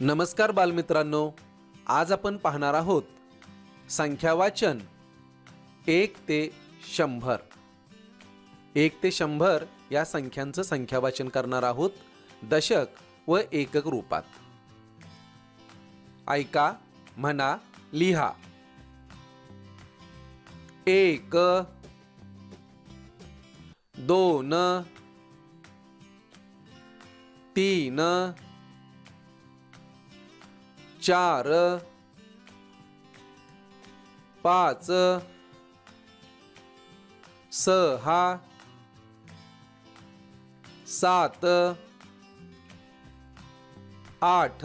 नमस्कार बालमित्रांनो आज आपण पाहणार आहोत संख्यावाचन एक ते शंभर. एक ते शंभर या संख्यांचं संख्यावाचन करणार आहोत दशक व एकक रूपात. ऐका म्हणा लिहा. एक दोन तीन चार पाच सहा सात आठ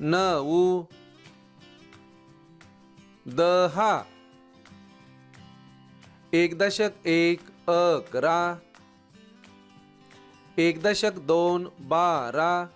नऊ दहा. एक दशक एक अकरा. एक दशक दोन बारा.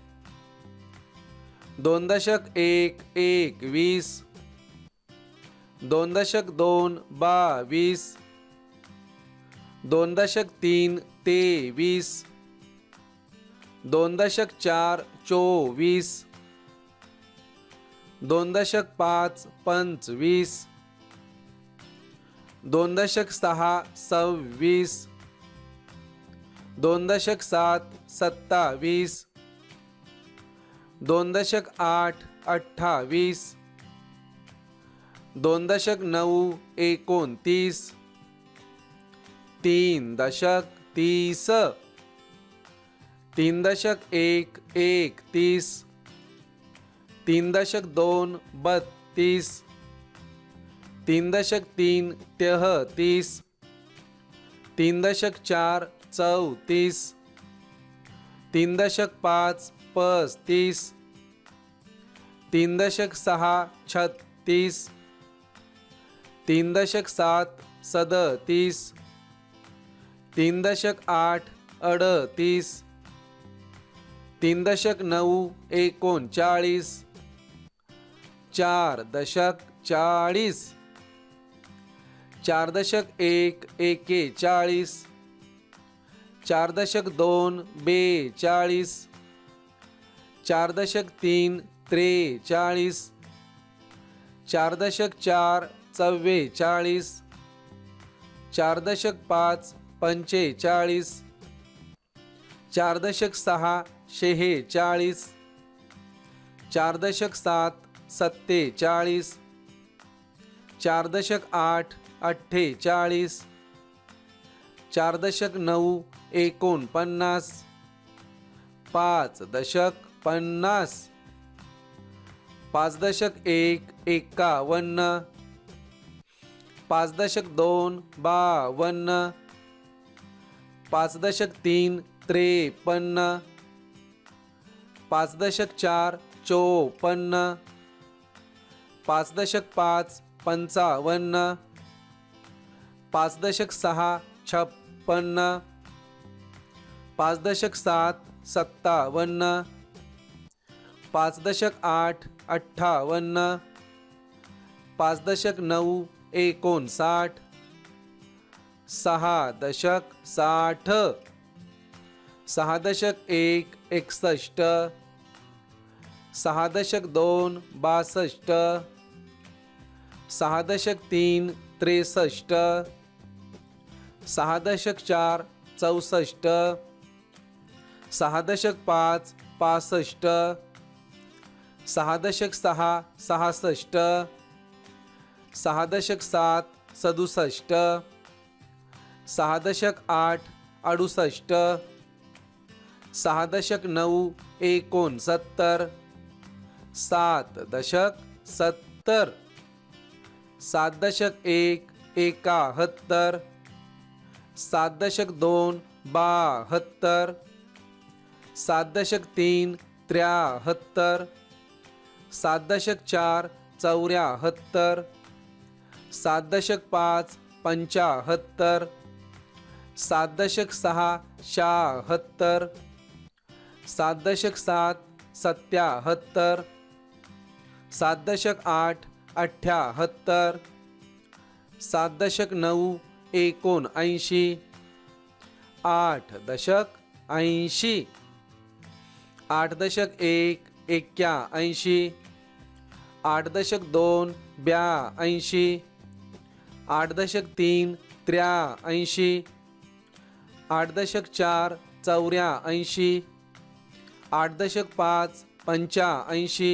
दोन दशक एक एक वीस. दोन दशक दोन बावीस. दोन दशक तीन तेवीस. दोन दशक चार चोवीस. दोन दशक पाच पंचवीस. दोन दशक सहा सव्वीस. दोन दशक सात सत्तावीस. दोन दशक आठ अठ्ठावीस. दोन दशक नऊ एकोणतीस. तीन दशक तीस. तीन दशक एक एकतीस. तीन दशक दोन बत्तीस. तीन दशक तीन तेहतीस. तीन दशक चार चौतीस. तीन दशक पाच पस्तीस. तीन दशक सहा छत्तीस. तीन दशक सात सदतीस. तीन दशक आठ अडतीस. तीन दशक नऊ एकोणचाळीस. चार दशक चाळीस. चार दशक एक एकेचाळीस. चार दशक दोन बेचाळीस. चार दशक तीन त्रेचाळीस. चार दशक चार चव्वेचाळीस. चार दशक पाच पंचेचाळीस. चार दशक सहा शेहेचाळीस. चार दशक सात सत्तेचाळीस. चार दशक आठ अठ्ठेचाळीस. चार दशक नऊ एकोणपन्नास. पाच दशक पन्नास. पाच दशक एक एकावन्न. पाच दशक दोन बावन्न. पाच दशक तीन त्रेपन्न. पाच दशक चार चोपन्न. पाच दशक पाच पंचावन्न. पाच दशक सहा छप्पन्न. पाच दशक सात सत्तावन्न. पाच दशक आठ अठ्ठावन्न. पाच दशक नऊ एकोणसाठ. सहा दशक साठ. सहा दशक एक एकसष्ट. सहा दशक दोन बासष्ट. सहा दशक तीन त्रेसष्ट. सहा दशक चार चौसष्ट. सहा दशक पाच पासष्ट. सहा दशक सहा सहासष्ट सहा दशक सात सदुसष्ट सहा दशक आठ अडुसष्ट सहा दशक नऊ एकोणसत्तर सात दशक सत्तर सात दशक एक एकाहत्तर सात दशक दोन बाहत्तर सात दशक तीन त्र्याहत्तर सात दशक चार चौऱ्याहत्तर. सात दशक पाच पंचाहत्तर. सात दशक सहा शहात्तर. सात दशक सात सत्याहत्तर. सात दशक आठ अठ्ठ्याहत्तर सात दशक नऊ एकोणऐंशी. आठ दशक ऐंशी. आठ दशक एक एक्क्याऐंशी आठ दशक दोन ब्याऐंशी आठ दशक तीन त्र्याऐंशी आठ दशक चार चौऱ्याऐंशी आठ दशक पाच पंच्याऐंशी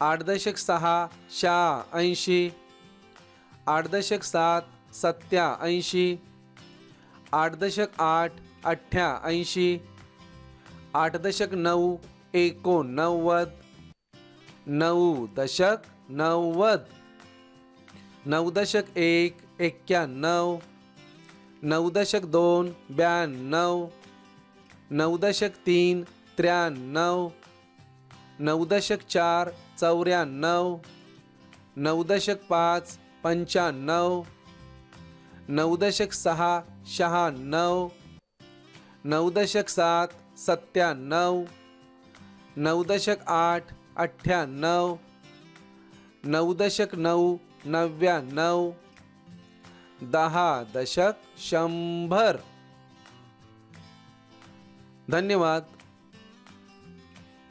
आठ दशक सहा शहाऐंशी आठ दशक सात सत्याऐंशी आठ दशक आठ अठ्ठ्याऐंशी आठ दशक नऊ एकोणनव्वद नऊ दशक नव्वद नऊ दशक एक एक्क्याण्णव. नऊ दशक दोन ब्याण्णव. नऊ दशक तीन त्र्याण्णव. नऊ दशक चार चौऱ्याण्णव. नऊ दशक पाच पंच्याण्णव. नऊ दशक सहा शहाण्णव. नऊ दशक सात सत्त्याण्णव. नऊ दशक आठ अठ्ठ्याण्णव नऊ दशक नऊ नव्याण्णव दहा दशक शंभर. धन्यवाद.